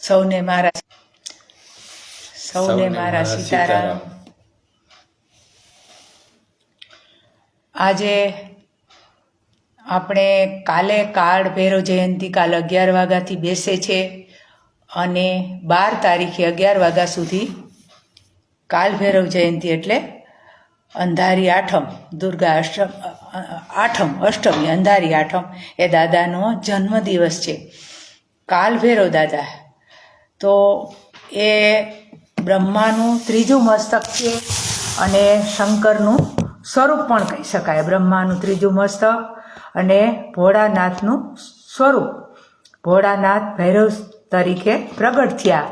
સૌને મારા સૌને મારા સીતારામ. આજે આપણે કાલે કાળ ભૈરવ જયંતિ કાલ અગિયાર વાગ્યાથી બેસે છે અને બાર તારીખે અગિયાર વાગ્યા સુધી કાલ ભૈરવ જયંતિ એટલે અંધારી આઠમ દુર્ગા અષ્ટમ આઠમ અષ્ટમી અંધારી આઠમ એ દાદાનો જન્મદિવસ છે. કાલ ભૈરવ દાદા તો એ બ્રહ્માનું ત્રીજું મસ્તક છે અને શંકરનું સ્વરૂપ પણ કહી શકાય. બ્રહ્માનું ત્રીજું મસ્તક અને ભોળાનાથનું સ્વરૂપ. ભોળાનાથ ભૈરવ તરીકે પ્રગટ થયા.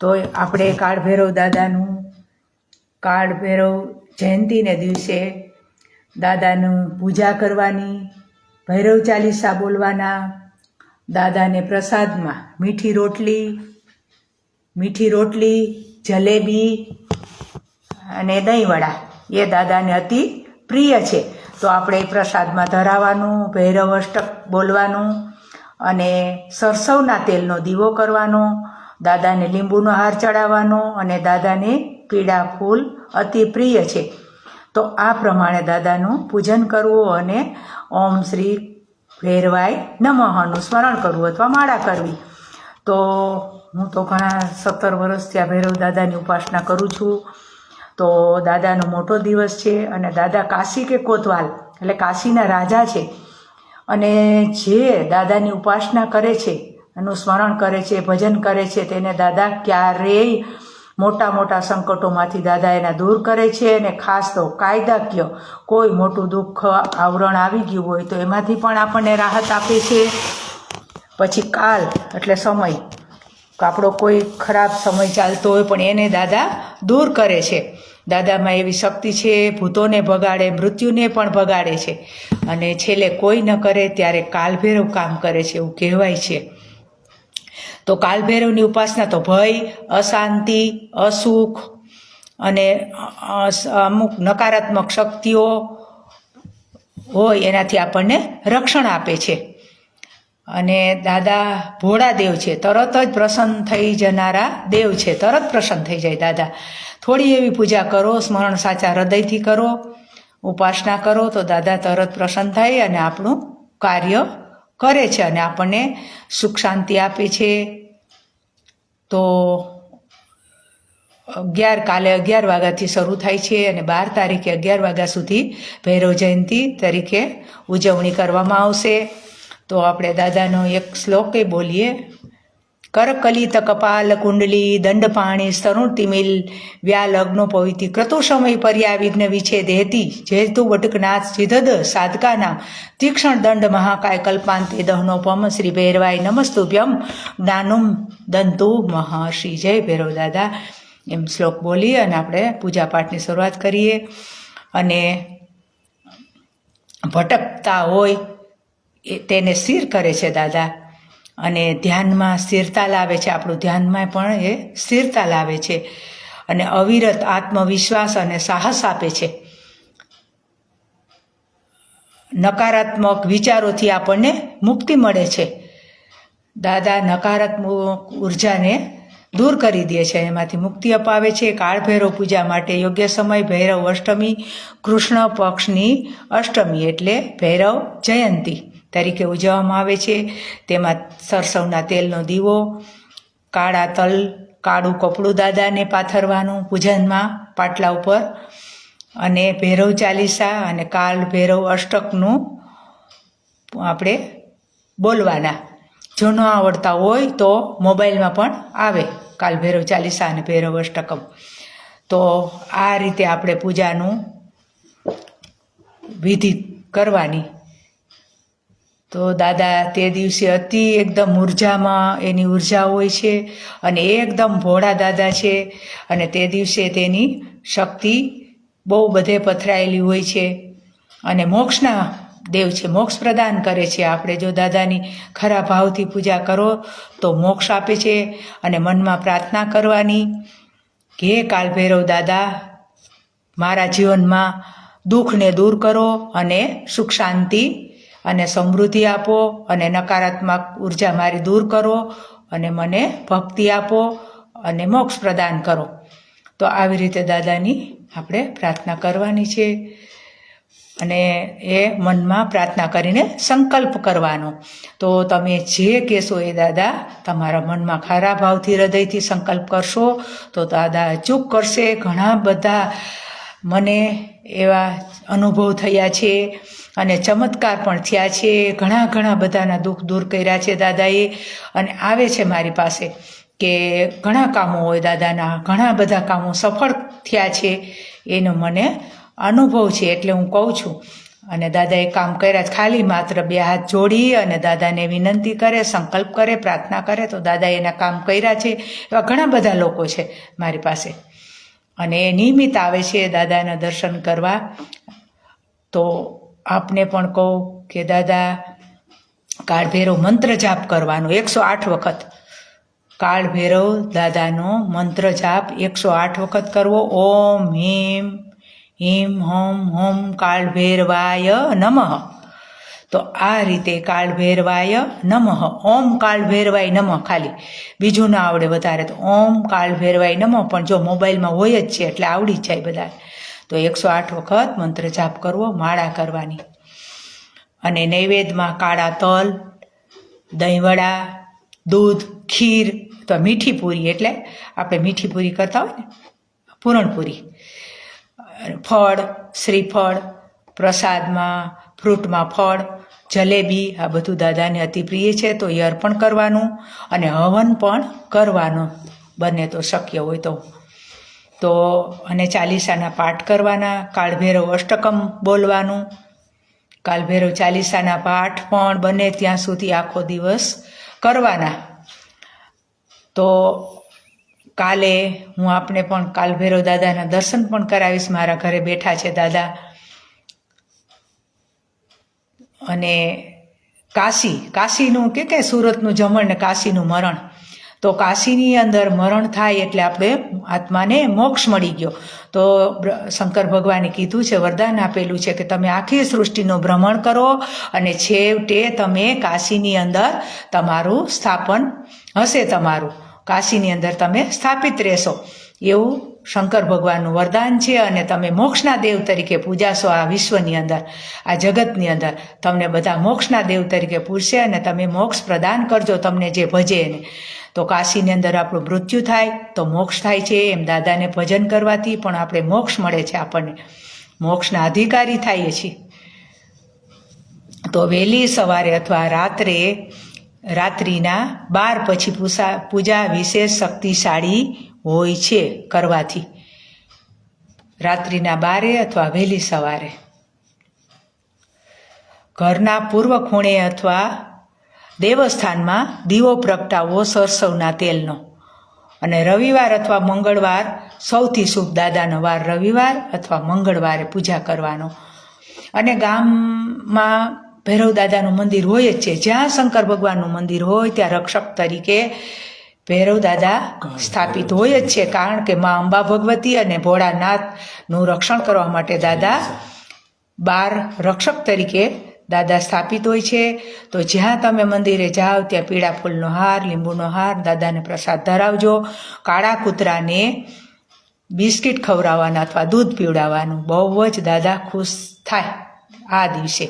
તો આપણે કાળભૈરવ દાદાનું કાળભૈરવ જયંતિને દિવસે દાદાનું પૂજા કરવાની, ભૈરવ ચાલીસા બોલવાના દાદાને પ્રસાદમાં મીઠી રોટલી મીઠી રોટલી, જલેબી અને દહીંવડા. એ દાદાને અતિ પ્રિય છે. તો આપણે પ્રસાદમાં ધરાવવાનું, ભૈરવ અષ્ટક બોલવાનું અને સરસવના તેલનો દીવો કરવાનો, દાદાને લીંબુનો હાર ચડાવવાનો અને દાદાને પીળા ફૂલ અતિ પ્રિય છે. તો આ પ્રમાણે દાદાનું પૂજન કરવું અને ઓમ શ્રી ભૈરવાય નમઃનું સ્મરણ કરવું અથવા માળા કરવી. તો હું તો ઘણા સત્તર વર્ષથી આ ભૈરવ દાદાની ઉપાસના કરું છું. તો દાદાનો મોટો દિવસ છે અને દાદા કાશી કે કોતવાલ? એટલે કાશીના રાજા છે. અને જે દાદાની ઉપાસના કરે છે, એનું સ્મરણ કરે છે, ભજન કરે છે, તેને દાદા ક્યારેય મોટા મોટા સંકટોમાંથી દાદા એના દૂર કરે છે અને ખાસ તો કાયદાકીય કોઈ મોટું દુઃખ આવરણ આવી ગયું હોય તો એમાંથી પણ આપણને રાહત આપે છે. પછી કાલ, એટલે સમય. આપણો કોઈ ખરાબ સમય ચાલતો હોય પણ એને દાદા દૂર કરે છે. દાદામાં એવી શક્તિ છે, ભૂતોને ભગાડે, મૃત્યુને પણ ભગાડે છે. અને છેલ્લે કોઈ ન કરે ત્યારે કાલભેરું કામ કરે છે એવું કહેવાય છે. તો કાલભૈરવની ઉપાસના તો ભય, અશાંતિ, અસુખ અને અમુક નકારાત્મક શક્તિઓ હોય એનાથી આપણને રક્ષણ આપે છે. અને દાદા ભોળા દેવ છે, તરત જ પ્રસન્ન થઈ જનારા દેવ છે, તરત પ્રસન્ન થઈ જાય દાદા. થોડી એવી પૂજા કરો, સ્મરણ સાચા હૃદયથી કરો, ઉપાસના કરો તો દાદા તરત પ્રસન્ન થાય અને આપણું કાર્ય કરે છે અને આપણને સુખ શાંતિ આપે છે. તો અગિયાર કાલે અગિયાર વાગ્યાથી શરૂ થાય છે અને બાર તારીખે અગિયાર વાગ્યા સુધી ભૈરવ જયંતિ તરીકે ઉજવણી કરવામાં આવશે. તો આપણે દાદાનો એક શ્લોકે બોલીએ. કરકલિત કપાલ કુંડલી દંડપાણી સરુણ તિમિલ વ્યાલગ્નો પવિતિ ક્રતો સમય પર્યા વિઘ્ન વિછેદ હેતી જેતુ વટકનાથ સિદ્ધદ સાધકાના તીક્ષણ દંડ મહાકાય કલ્પાંતે દહનોપમ શ્રી ભૈરવાય નમસ્તુભ્યમ જ્ઞાનુમ દંતુ મહર્ષિ જય ભૈરવ દાદા એમ શ્લોક બોલી અને આપણે પૂજાપાઠની શરૂઆત કરીએ. અને ભટકતા હોય એ તેને સ્થિર કરે છે દાદા. અને ધ્યાનમાં સ્થિરતા લાવે છે. આપણું ધ્યાનમાં પણ એ સ્થિરતા લાવે છે અને અવિરત આત્મવિશ્વાસ અને સાહસ આપે છે. નકારાત્મક વિચારોથી આપણને મુક્તિ મળે છે. દાદા નકારાત્મક ઉર્જાને દૂર કરી દે છે. એમાંથી મુક્તિ અપાવે છે. કાળભૈરવ પૂજા માટે યોગ્ય સમય ભૈરવ અષ્ટમી, કૃષ્ણ પક્ષની અષ્ટમી એટલે ભૈરવ જયંતી. તરીકે ઉજવવામાં આવે છે. તેમાં સરસવના તેલનો દીવો, કાળા તલ, કાળું કપડું દાદાને પાથરવાનું પૂજનમાં પાટલા ઉપર અને ભૈરવ ચાલીસા અને કાલ ભૈરવ અષ્ટકનું આપણે બોલવાના. જો ન આવડતા હોય તો મોબાઈલમાં પણ આવે કાલ ભૈરવ ચાલીસા અને ભૈરવ અષ્ટકમ. તો આ રીતે આપણે પૂજાનું વિધિ કરવાની તો દાદા તે દિવસે અતિ એકદમ ઉર્જામાં એની ઊર્જા હોય છે અને એ એકદમ ભોળા દાદા છે અને તે દિવસે તેની શક્તિ બહુ બધે પથરાયેલી હોય છે અને મોક્ષના દેવ છે, મોક્ષ પ્રદાન કરે છે. આપણે જો દાદાની ખરા ભાવથી પૂજા કરો તો મોક્ષ આપે છે અને મનમાં પ્રાર્થના કરવાની કે, હે કાલભૈરવ દાદા, મારા જીવનમાં દુઃખને દૂર કરો અને સુખ શાંતિ અને સમૃદ્ધિ આપો અને નકારાત્મક ઊર્જા મારી દૂર કરો અને મને ભક્તિ આપો અને મોક્ષ પ્રદાન કરો. તો આવી રીતે દાદાની આપણે પ્રાર્થના કરવાની છે અને એ મનમાં પ્રાર્થના કરીને સંકલ્પ કરવાનો. તો તમે જે કહેશો એ દાદા તમારા મનમાં ખારા ભાવથી, હૃદયથી સંકલ્પ કરશો. તો દાદા અચૂક કરશે. ઘણા બધા મને એવા અનુભવ થયા છે. અને ચમત્કાર પણ થયા છે. ઘણા ઘણા બધાના દુઃખ દૂર કર્યા છે દાદાએ. અને આવે છે મારી પાસે કે ઘણા કામો હોય દાદાના, ઘણા બધા કામો સફળ થયા છે એનો મને અનુભવ છે એટલે હું કહું છું. અને દાદાએ કામ કર્યા ખાલી માત્ર બે હાથ જોડી અને દાદાને વિનંતી કરે, સંકલ્પ કરે, પ્રાર્થના કરે, તો દાદાએ એના કામ કર્યા છે. એવા ઘણા બધા લોકો છે મારી પાસે. અને એ નિયમિત આવે છે દાદાના દર્શન કરવા. તો આપને પણ કહું કે દાદા કાળભૈરવ મંત્ર જાપ કરવાનો, એકસો આઠ વખત. કાળભૈરવ દાદાનો મંત્ર જાપ એકસો આઠ વખત કરવો. ઓમ હિમ હિમ હોમ હોમ કાળભૈરવાય નમઃ. તો આ રીતે કાળભૈરવાય નમઃ, ઓમ કાળભૈરવાય નમઃ ખાલી. બીજું ના આવડે વધારે તો ઓમ કાળભૈરવાય નમઃ પણ જો મોબાઈલમાં હોય જ છે એટલે આવડી જ જાય બધા તો એકસો આઠ વખત મંત્ર જાપ કરવો, માળા કરવાની. અને નૈવેદ્યમાં કાળા તલ, દહીંવડા, દૂધ, ખીર, તો મીઠી પૂરી એટલે આપણે મીઠી પૂરી કરતા હોય ને, પૂરણપૂરી. ફળ, શ્રીફળ, પ્રસાદમાં, ફ્રૂટમાં ફળ, જલેબી, આ બધું દાદાને અતિ પ્રિય છે, તો એ અર્પણ કરવાનું અને હવન પણ કરવાનો. બને તો શક્ય હોય તો તો અને ચાલીસાના પાઠ કરવાના, કાળભૈરવ અષ્ટકમ બોલવાનું. કાલભૈરવ ચાલીસાના પાઠ પણ બને ત્યાં સુધી આખો દિવસ કરવાના. તો કાલે હું આપને પણ કાલભૈરવ દાદાના દર્શન પણ કરાવીશ. મારા ઘરે બેઠા છે દાદા. અને કાશી, કાશીનું કે કે સુરતનું જમણ ને કાશીનું મરણ? તો કાશીની અંદર મરણ થાય એટલે આપણે આત્માને મોક્ષ મળી ગયો. તો શંકર ભગવાને કીધું છે, વરદાન આપેલું છે કે તમે આખી સૃષ્ટિનું ભ્રમણ કરો અને છેવટે તમે કાશીની અંદર તમારું સ્થાપન હશે તમારું. કાશીની અંદર તમે સ્થાપિત રહેશો. એવું શંકર ભગવાનનું વરદાન છે અને તમે મોક્ષના દેવ તરીકે પૂજાશો આ વિશ્વની અંદર, આ જગતની અંદર. તમને બધા મોક્ષના દેવ તરીકે પૂજશે અને તમે મોક્ષ પ્રદાન કરજો તમને જે ભજે એને. તો કાશીની અંદર આપણું મૃત્યુ થાય, તો મોક્ષ થાય છે, એમ દાદાને ભજન કરવાથી પણ આપણે મોક્ષ મળે છે આપણને. મોક્ષના અધિકારી થઈએ છીએ. તો વહેલી સવારે અથવા રાત્રે, રાત્રિના બાર પછી પૂસા, પૂજા વિશેષ શક્તિશાળી હોય છે કરવાથી. રાત્રિના બારે અથવા વહેલી સવારે. ઘરના પૂર્વ ખૂણે અથવા દેવસ્થાનમાં દીવો પ્રગટાવવો સરસવના તેલનો. અને રવિવાર અથવા મંગળવાર સૌથી શુભ દાદાનો વાર રવિવાર અથવા મંગળવારે પૂજા કરવાનો. અને ગામમાં ભૈરવ દાદાનું મંદિર હોય જ છે. જ્યાં શંકર ભગવાનનું મંદિર હોય, ત્યાં રક્ષક તરીકે ભૈરવ દાદા સ્થાપિત હોય જ છે. કારણ કે મા અંબા ભગવતી અને ભોળાનાથનું રક્ષણ કરવા માટે દાદા બાર રક્ષક તરીકે દાદા સ્થાપિત હોય છે. તો જ્યાં તમે મંદિરે જાઓ, ત્યાં પીળા ફૂલનો હાર, લીંબુનો હાર, દાદાને પ્રસાદ ધરાવજો. કાળા કૂતરાને બિસ્કિટ ખવડાવવાના અથવા દૂધ પીવડાવવાનું. બહુ જ દાદા ખુશ થાય આ દિવસે.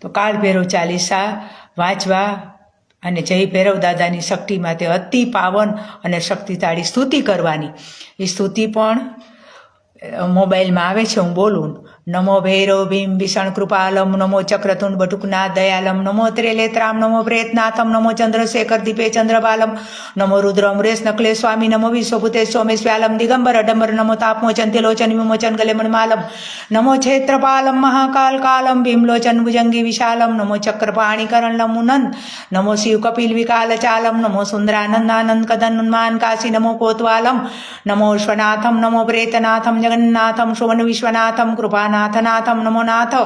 તો કાળ ભૈરવ ચાલીસા વાંચવા અને જય ભૈરવ દાદાની શક્તિ માટે અતિ પાવન અને શક્તિશાળી સ્તુતિ કરવાની. એ સ્તુતિ પણ મોબાઈલમાં આવે છે, હું બોલું. નમો ભૈરવ ભીમ ભીષણ કૃપાલમ નમો ચક્રતુંડ બટુકનાથ દયાલમ નમો ત્રેલેત્રામ નમો પ્રેતનાથમ નમો ચંદ્રશેખર દીપે ચંદ્રબાલમ નમો રુદ્ર અમરેશ નકલે સ્વામી નમો વિશ્વભૂતે સોમેશ્વ્યાલમ દિગંબર અડંબર નમો તાપમોચન તિલોચન વિમોચન ગલેમણમાલમ નમો ક્ષેત્રપાલમ મહાકાલ કાલમ ભીમલોચન ભુજંગી વિશાલમ નમો ચક્રપાણીકરણ નમુનંદ નમો શિવ કપિલ વિકાલ ચાલમ નમો સુંદરાનંદ આનંદ કદન ઉન્માન કાશી નમો કોતવાલમ નમો વિશ્વનાથમ નમો પ્રેતનાથમ જગન્નાથમ સુવન વિશ્વનાથમ કૃપાનાથનાથમ નમો નાથ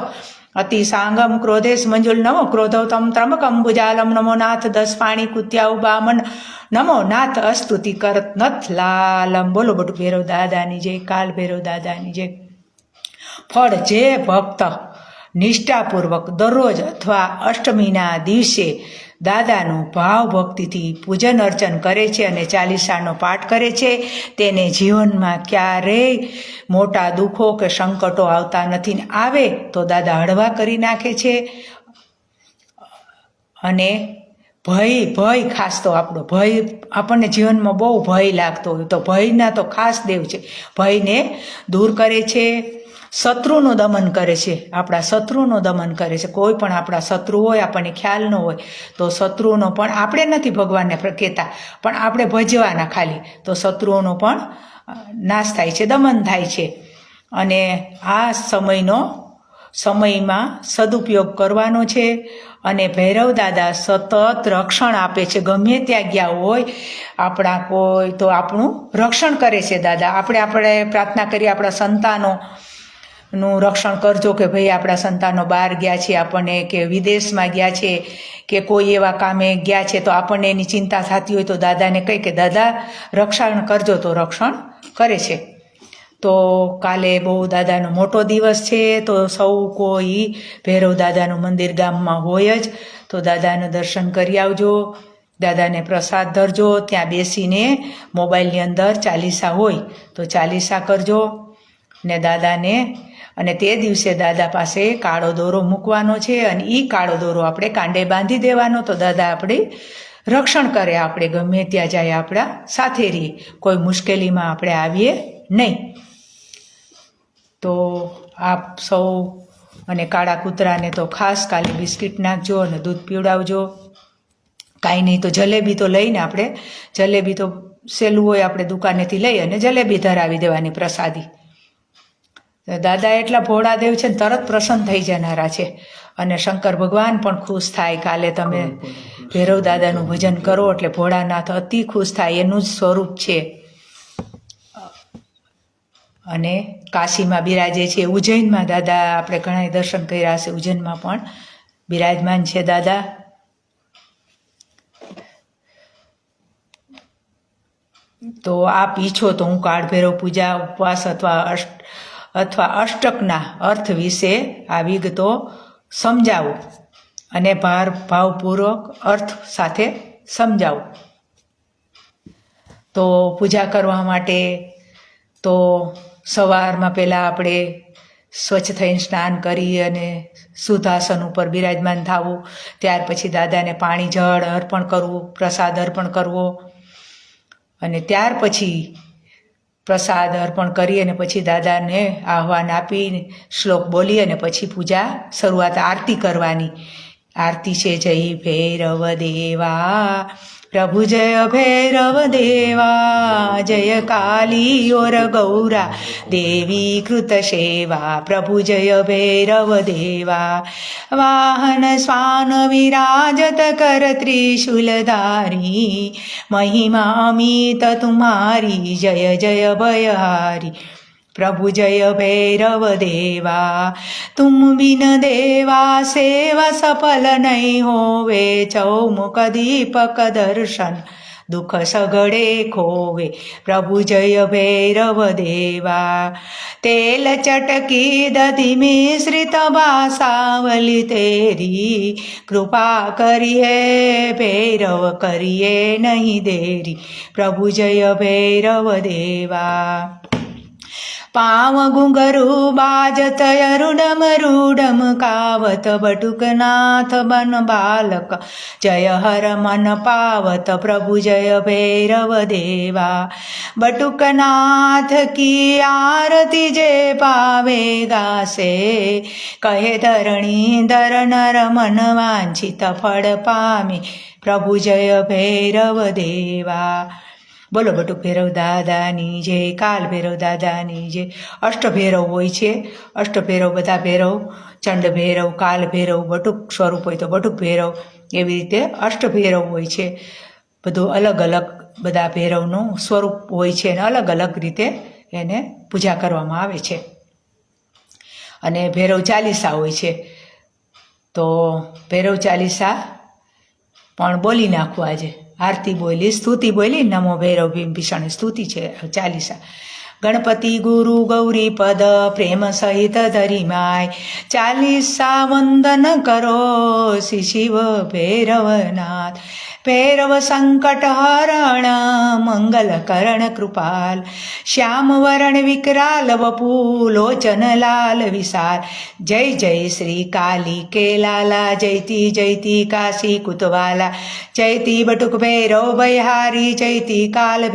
અતિ સાંગમ ક્રોધેશ મંજુલ નમો ક્રોધોતમ ત્રમકમ ભુજાલમ નમો નાથ દસ પાણી કુત્યાઉ બામન નમો નાથ અસ્તુતિ કરત નથ લાલમ બોલો બટુ ભૈરવ દાદાની જય કાલ ભૈરવ દાદાની જય ફળ જે ભક્ત નિષ્ઠાપૂર્વક દરરોજ અથવા અષ્ટમીના દિવસે દાદાનું ભાવ ભક્તિથી પૂજન અર્ચન કરે છે અને ચાલીસાનો પાઠ કરે છે. તેને જીવનમાં ક્યારેય મોટા દુઃખો કે સંકટો આવતા નથી. આવે તો દાદા હળવા કરી નાખે છે અને ભય ભય ખાસ તો આપણો ભય આપણને જીવનમાં બહુ ભય લાગતો હોય તો ભયના તો ખાસ દેવ છે. ભયને દૂર કરે છે. શત્રુનું દમન કરે છે. આપણા શત્રુનું દમન કરે છે. કોઈ પણ આપણા શત્રુ હોય, આપણને ખ્યાલ ન હોય, તો શત્રુનો પણ આપણે નથી ભગવાનને કહેતા. પણ આપણે ભજવાના ખાલી. તો શત્રુઓનો પણ નાશ થાય છે, દમન થાય છે. અને આ સમયનો, સમયમાં સદુપયોગ કરવાનો છે અને ભૈરવ દાદા સતત રક્ષણ આપે છે. ગમે ત્યાં ગયા હોય, આપણા કોઈ તો આપણું રક્ષણ કરે છે દાદા. આપણે આપણે પ્રાર્થના કરીએ, આપણા સંતાનો નું રક્ષણ કરજો કે ભાઈ આપણા સંતાનો બહાર ગયા છે, આપણને કે વિદેશમાં ગયા છે, કે કોઈ એવા કામે ગયા છે, તો આપણને એની ચિંતા થતી હોય તો દાદાને કહી કે, દાદા, રક્ષણ કરજો. તો રક્ષણ કરે છે. તો કાલે બહુ દાદાનો મોટો દિવસ છે, તો સૌ કોઈ ભૈરવ દાદાનું મંદિર ગામમાં હોય જ, તો દાદાનું દર્શન કરી આવજો. દાદાને પ્રસાદ ધરજો, ત્યાં બેસીને મોબાઈલની અંદર ચાલીસા હોય, તો ચાલીસા કરજો ને દાદાને અને તે દિવસે દાદા પાસે કાળો દોરો મૂકવાનો છે અને એ કાળો દોરો આપણે કાંડે બાંધી દેવાનો. તો દાદા આપણે રક્ષણ કરે, આપણે ગમે ત્યાં જાય, આપણા સાથે રહીએ. કોઈ મુશ્કેલીમાં આપણે આવીએ નહીં. તો આપ સૌ અને કાળા કૂતરાને તો ખાસ કાલી બિસ્કિટ નાખજો અને દૂધ પીવડાવજો. કાંઈ નહીં તો જલેબી તો લઈને આપણે, જલેબી તો સહેલું હોય આપણે દુકાનેથી લઈ અને જલેબી ધરાવી દેવાની પ્રસાદી. દાદા એટલા ભોળાદેવ છે ને તરત પ્રસન્ન થઈ જનારા છે. અને શંકર ભગવાન પણ ખુશ થાય કાલે તમે ભૈરવ દાદાનું ભજન કરો એટલે ભોળાનાથ અતિ ખુશ થાય એનું જ સ્વરૂપ છે. અને કાશીમાં બિરાજે છે. ઉજ્જૈનમાં દાદા આપણે ઘણા દર્શન કર્યા છે ઉજ્જૈનમાં પણ બિરાજમાન છે દાદા. તો આપ ઈચ્છો તો હું કાળ ભૈરવ પૂજા ઉપવાસ અથવા અષ્ટ અથવા અષ્ટકના અર્થ વિશે આ વિગતો સમજાવો અને ભાર, ભાવપૂર્વક અર્થ સાથે સમજાવો. તો પૂજા કરવા માટે તો સવારમાં પહેલાં આપણે સ્વચ્છ થઈને સ્નાન કરી અને સુધાસન ઉપર બિરાજમાન થવું. ત્યાર પછી દાદાને પાણી, જળ અર્પણ કરવું, પ્રસાદ અર્પણ કરવો. અને ત્યાર પછી પ્રસાદ અર્પણ કરી અને પછી દાદાને આહવાન આપીને શ્લોક બોલી અને પછી પૂજા શરૂઆત આરતી કરવાની. આરતી છે જય ભૈરવ દેવા પ્રભુ જય ભૈરવ દેવા જય કાલી ઓર ગૌરા દેવી કૃત સેવા પ્રભુ જય ભૈરવ દેવા વાહન સ્વાન વિરાજત કર ત્રિશુલધારી મહિમા અમિત તુમારી જય જય ભયહારી પ્રભુ જય ભૈરવ દેવા, તુમ બિન દેવા સેવા સફલ નહીં હોવે, ચૌમુખ દીપક દર્શન દુઃખ સગડે ખોવે. પ્રભુ જય ભૈરવ દેવા, તેલ ચટકી દધી મિશ્રિત બાસાવલી તેરી, કૃપા કરીએ, ભૈરવ કરીએ નહીં દેરી. પ્રભુ જય ભૈરવ દેવા. બાજત અરુડમ રૂડમ કાવત બટુકનાથ બન બાલક જય હર મન પાવત પ્રભુ જય ભૈરવ દેવા બટુકનાથ કી આરતી જે પાવે ગાસે કહે ધરણી ધર નર મન વાંછિત ફળ પામે પ્રભુ જય ભૈરવ દેવા બોલો બટુક ભૈરવ દાદાની જય, કાલ ભૈરવ દાદાની જે અષ્ટભૈરવ હોય છે અષ્ટભૈરવ બધા ભૈરવ, ચંડ ભૈરવ, કાલ ભૈરવ, બટુક સ્વરૂપ હોય તો બટુક ભૈરવ. એવી રીતે અષ્ટભૈરવ હોય છે. બધું અલગ અલગ બધા ભૈરવનું સ્વરૂપ હોય છે અને અલગ અલગ રીતે એને પૂજા કરવામાં આવે છે. અને ભૈરવ ચાલીસા હોય છે. તો ભૈરવ ચાલીસા પણ બોલી નાખવા આજે. આરતી બોલી, સ્તુતિ બોલી, નમો ભૈરવ ભીમ ભીષણ સ્તુતિ છે, ચાલીસા. ગણપતિ ગુરુ ગૌરી પદ, પ્રેમ સહિત ધરી માય. ચાલીસા વંદન કરો શિ શિવ ભૈરવનાથ. ભૈરવ સંકટ હરણ મંગલ કરણ કૃપાલ શ્યામ વરણ વિકરાલ વપુ લોચન લાલ વિશાલ જય જય શ્રી કાલી કે લાલા જયતી જયતી કાશી કુતવાલા જયતી બટુક ભૈરવ બૈહારી જયતી કાલ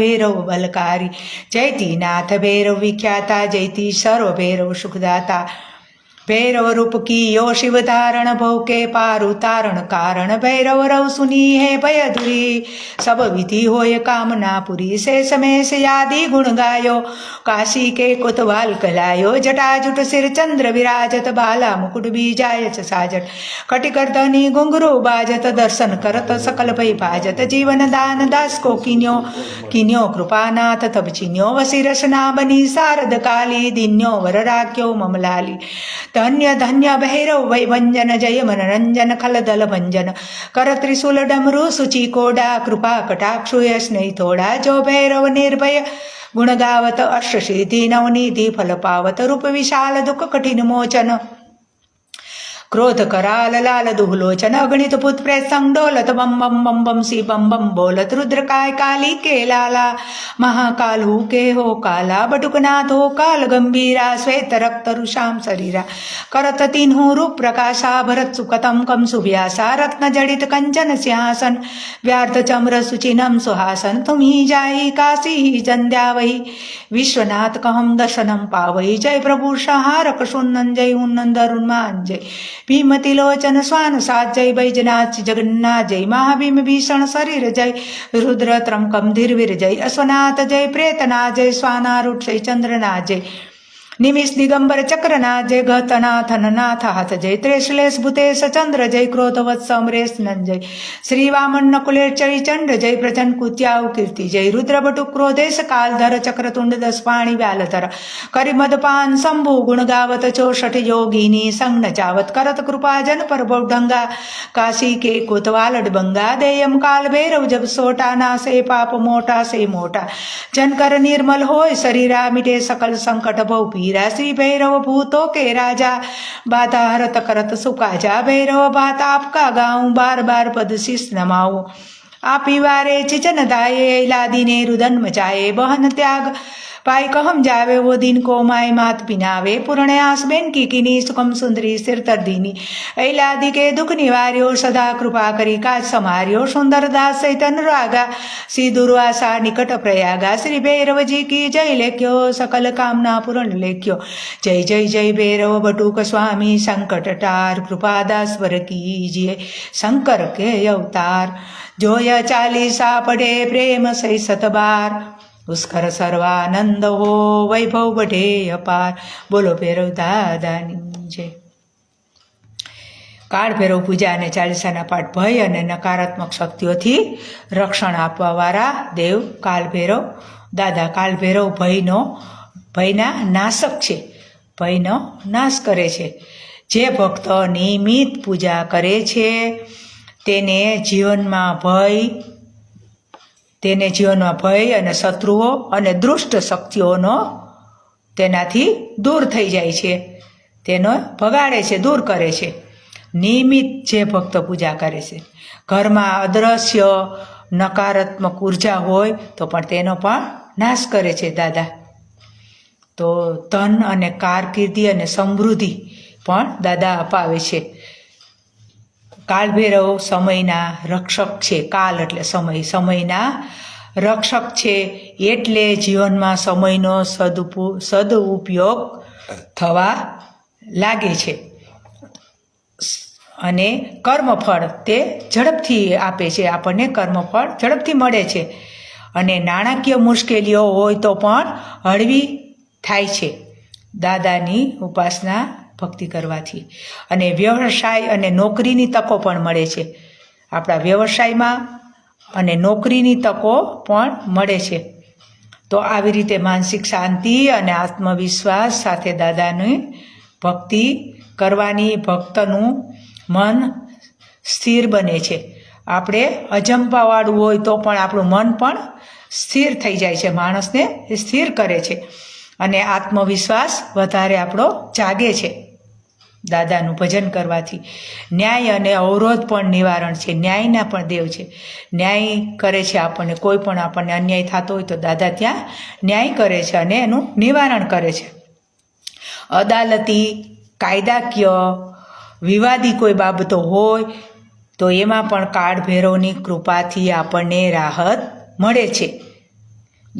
ભૈરવ બલકારી જયતી નાથ ભૈરવ વિખ્યાતા જયતી સર્વ ભૈરવ સુખદાતા ભૈરવ રૂપ કિયો શિવ ધારણ ભૌકે પારુ તારણ કારણ ભૈરવ રવ સુની હે ભય ધુરી સબ વિધિ હોય કામના પુરી સે સમેશ યાદી ગુણ ગાયો કાશી કે કોતવાલ કલાયો જટાજુટ સિર ચંદ્ર વિરાજત બાલા મુકુટ બીજાય છ સાજટ કટિકર્ધની ઘુંઘરું બાજત દર્શન કરત સકલ ભય ભાજત જીવન દાન દાસ કો કિન્યો કિન્યો કૃપાનાથ તબ ચિન્યો વસી રસના બની સારદ કાલી દિન્યો વર રાખ્યો મમલાલી ધન્ય ધન્ય ભૈરવ વૈવંજન જય મનરંજન ખલદલ ભંજન કર ત્રિશુલ ડમરુ સુચિ કોડા કૃપા કટાક્ષુ યશ નહીં થોડા જો ભૈરવ નિર્ભય ગુણગાવત અર્ષ સિદ્ધિ નવનિધિ ફલ પાવત રૂપ વિશાલ દુઃખ કઠિન મોચન ક્રોધ કરાલ લાલ દુહલોચન અગણિત ભૂત પ્રેત ડોલત બમ બમ બમ બમ સી બમ બમ બોલત રુદ્રકાય કાલી કે લાલા મહાકાલ હુ કે હો કાલા બટુકનાથ કાલ ગંભીરા શ્વેત રક્ત ઋષામ શરીરા કરત તીન્હુ રૂપ પ્રકાશા ભરત સુકતમ કમ સુવ્યાસા રત્ન જડિત કંચન સિંહાસન વ્યાર્થ ચમ્ર સુચિનમ સુહાસન તુમ્હી જાહી કાશી જંદ્યાવહી વિશ્વનાથ કહમ દર્શનમ પાવહી જય પ્રભુ સહારક સુનન જય ઉન્નંદરુન્માન જય ભીમતી લોચન સ્વાન સાત જય બૈજનાથ જગન્નાથ જય મહાભીમ, ભીષણ શરીર જય રુદ્ર ત્રંકમ ધીરવીર જય અશ્વનાથ જય પ્રેતના જય, સ્વાનારૂઢ જય, ચંદ્રના જય. નિમિષ દિગંબર ચક્રના જય ગતનાથનનાથ હાથ જય ત્રેશ્લેષ ભૂતેશ ચંદ્ર જય ક્રોધવત્સ અમરેશ નંજય શ્રી વામન નકુલેર ચરી ચંડ જય પ્રચંડ કુત્યાવ કીર્તિ જય રુદ્રબટુ ક્રોધેશ કાલધર ચક્રતુંડ દસ પાણી વ્યાલધર કરીમદપાન શંભુ ગુણ ગાવત ચોષઠ યોગીની સંજ્ઞ ચાવત કરત કૃપાજન પર બૌઢંગા કાશી કે કોતવાલ ડબંગા દેયમ કાલ ભૈરવ જબ સોટા નાસે પાપ મોટા સે મોટા જનકર નિર્મલ હોય શરીરા મિટે સકલ સંકટ ભવ પીરા શ્રી ભૈરવ ભૂતો કે રાજા? બાધા હરત કરત સુકાજા ભૈરવ બાત આપકા ગાઉં, બાર બાર પદ શીશ નમાવું. આપી વારે ચિચન દાયે લાદીને રુદન મચાએ બહન ત્યાગ. પાય કહમ જાવે વો દિન કો માય માત પિનાવે. પૂર્ણ આસબેન કી કિની સુકમ સુંદરી સિર તરદીની. ઐલાદી કે દુઃખ નિવાર્યો, સદા કૃપા કરી કાજ સમાર્યો. સુંદર દાસ સૈતન રાગા શ્રી દુર્વાસા નિકટ પ્રયાગા. શ્રી ભૈરવજી કી જય લેખ્યો, સકલ કામના પૂરણ લેખ્યો. જય જય જય ભૈરવ બટુક સ્વામી, સંકટ ટાર, કૃપાદાસ વર કીજીએ શંકર કે અવતાર. જોયા ચાલીસા પડે પ્રેમ સૈ સતબાર. પુષ્કર સર્વાનંદ હો વૈભવ બઢે અપાર. બોલો ભૈરવ દાદાની જય. કાળ ભૈરવ પૂજા અને ચાલીસાના પાઠ ભય અને નકારાત્મક શક્તિઓથી રક્ષણ આપવાવાળા દેવ કાળ ભૈરવ. દાદા કાળ ભૈરવ ભયનો, ભયના નાશક છે. ભયનો નાશ કરે છે. જે ભક્તો નિયમિત પૂજા કરે છે તેને જીવનમાં ભય, તેને જીવનમાં ભય અને શત્રુઓ અને દુષ્ટ શક્તિઓનો તેનાથી દૂર થઈ જાય છે. તેનો ભગાડે છે, દૂર કરે છે. નિયમિત જે ભક્ત પૂજા કરે છે. ઘરમાં અદ્રશ્ય, નકારાત્મક ઊર્જા હોય તો પણ તેનો પણ નાશ કરે છે દાદા. તો ધન અને કારકિર્દી અને સમૃદ્ધિ પણ દાદા અપાવે છે. કાળભૈરવ સમયના રક્ષક છે. કાલ એટલે સમય. સમયના રક્ષક છે એટલે જીવનમાં સમયનો સદુપુ, સદઉપયોગ થવા લાગે છે. અને કર્મફળ તે ઝડપથી આપે છે. આપણને કર્મફળ ઝડપથી મળે છે. અને નાણાકીય મુશ્કેલીઓ હોય તો પણ હળવી થાય છે. દાદાની ઉપાસના ભક્તિ કરવાથી. અને વ્યવસાય અને નોકરીની તકો પણ મળે છે. આપણા વ્યવસાયમાં અને નોકરીની તકો પણ મળે છે. તો આવી રીતે માનસિક શાંતિ અને આત્મવિશ્વાસ સાથે દાદાની ભક્તિ કરવાની ભક્તનું મન સ્થિર બને છે. આપણે અજંપાવાળું હોય તો પણ આપણું મન પણ સ્થિર થઈ જાય છે. માણસને સ્થિર કરે છે. અને આત્મવિશ્વાસ વધારે આપણો જાગે છે. દાદાનું ભજન કરવાથી. ન્યાય અને અવરોધ પણ નિવારણ છે. ન્યાયના પણ દેવ છે. ન્યાય કરે છે આપણને. કોઈ પણ આપણને અન્યાય થતો હોય તો દાદા ત્યાં ન્યાય કરે છે અને એનું નિવારણ કરે છે. અદાલતી કાયદાકીય વિવાદી કોઈ બાબતો હોય તો એમાં પણ કાળ ભૈરવની કૃપાથી આપણને રાહત મળે છે.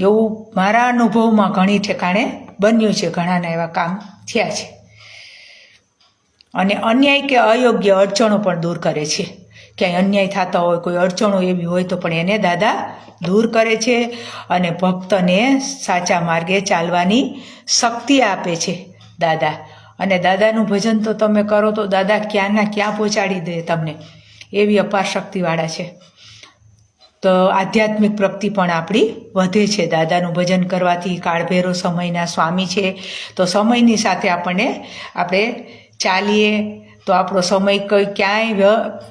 એવું મારા અનુભવમાં ઘણી ઠેકાણે બન્યું છે. ઘણાના એવા કામ થયા છે. અને અન્યાય કે અયોગ્ય અડચણો પણ દૂર કરે છે. ક્યાંય અન્યાય થતા હોય, કોઈ અડચણો એવી હોય તો પણ એને દાદા દૂર કરે છે અને ભક્તને સાચા માર્ગે ચાલવાની શક્તિ આપે છે દાદા. અને દાદાનું ભજન તો તમે કરો તો દાદા ક્યાંના ક્યાં પહોંચાડી દે તમને. એવી અપાર શક્તિવાળા છે. તો આધ્યાત્મિક પ્રગતિ પણ આપણી વધે છે. દાદાનું ભજન કરવાથી કાળભેરો સમયના સ્વામી છે. તો સમયની સાથે આપણને આપણે ચાલીએ, તો આપણો સમય કઈ ક્યાંય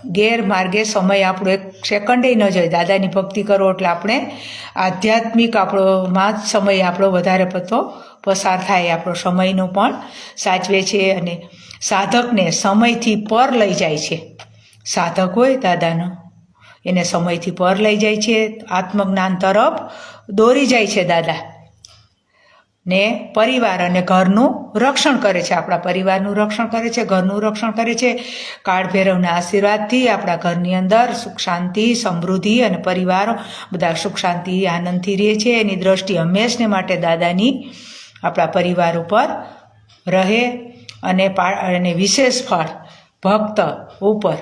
ગેરમાર્ગે સમય આપણો એક સેકન્ડે ન જાય. દાદાની ભક્તિ કરો એટલે આપણે આધ્યાત્મિક આપણોમાં જ સમય આપણો વધારે પડતો પસાર થાય. આપણો સમયનો પણ સાચવે છે અને સાધકને સમયથી પર લઈ જાય છે. સાધક હોય દાદાનો, એને સમયથી પર લઈ જાય છે. આત્મજ્ઞાન તરફ દોરી જાય છે દાદા. ને પરિવાર અને ઘરનું રક્ષણ કરે છે. આપણા પરિવારનું રક્ષણ કરે છે, ઘરનું રક્ષણ કરે છે. કાળ ભૈરવના આશીર્વાદથી આપણા ઘરની અંદર સુખ, શાંતિ, સમૃદ્ધિ અને પરિવાર બધા સુખ, શાંતિ, આનંદથી રહે છે. એની દ્રષ્ટિ હંમેશને માટે દાદાની આપણા પરિવાર ઉપર રહે અને પા, અને વિશેષ ફળ ભક્ત ઉપર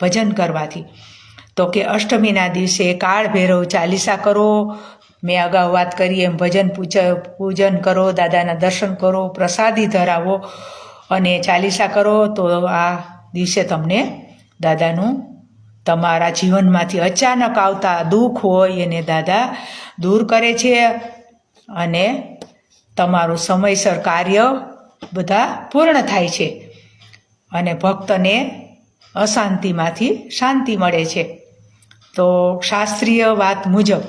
ભજન કરવાથી. તો કે અષ્ટમીના દિવસે કાળ ભૈરવ ચાલીસા કરો મેં અગાઉ વાત કરી એમ ભજન પૂજ, પૂજન કરો, દાદાના દર્શન કરો, પ્રસાદી ધરાવો અને ચાલીસા કરો, તો આ દિવસે તમને દાદાનું તમારા જીવનમાંથી અચાનક આવતા દુઃખ હોય એને દાદા દૂર કરે છે અને તમારું સમયસર કાર્ય બધા પૂર્ણ થાય છે અને ભક્તને અશાંતિમાંથી શાંતિ મળે છે. તો શાસ્ત્રીય વાત મુજબ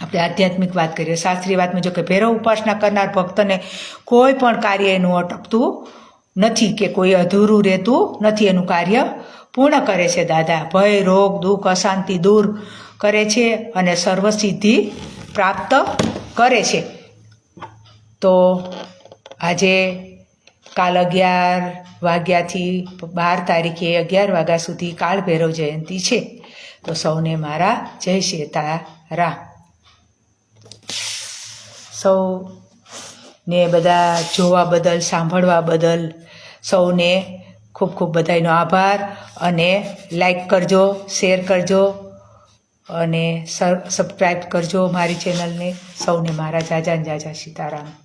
આપણે આધ્યાત્મિક વાત કરીએ, શાસ્ત્રીય વાત મુજબ કે ભૈરવ ઉપાસના કરનાર ભક્તને કોઈ પણ કાર્ય એનું અટકતું નથી કે કોઈ અધૂરું રહેતું નથી, એનું કાર્ય પૂર્ણ કરે છે દાદા. ભય, રોગ, દુઃખ, અશાંતિ દૂર કરે છે અને સર્વસિદ્ધિ પ્રાપ્ત કરે છે. તો આજે કાલ અગિયાર વાગ્યાથી બાર તારીખે અગિયાર વાગ્યા સુધી કાળ ભૈરવ જયંતિ છે. તો સૌને મારા જય સીતારામ સૌને બધા જોવા બદલ, સાંભળવા બદલ સૌને ખૂબ ખૂબ બધાનો આભાર અને લાઈક કરજો શેર કરજો અને સબસ્ક્રાઈબ કરજો મારી ચેનલને સૌને મારા જાજા ને જાજા સીતારામ.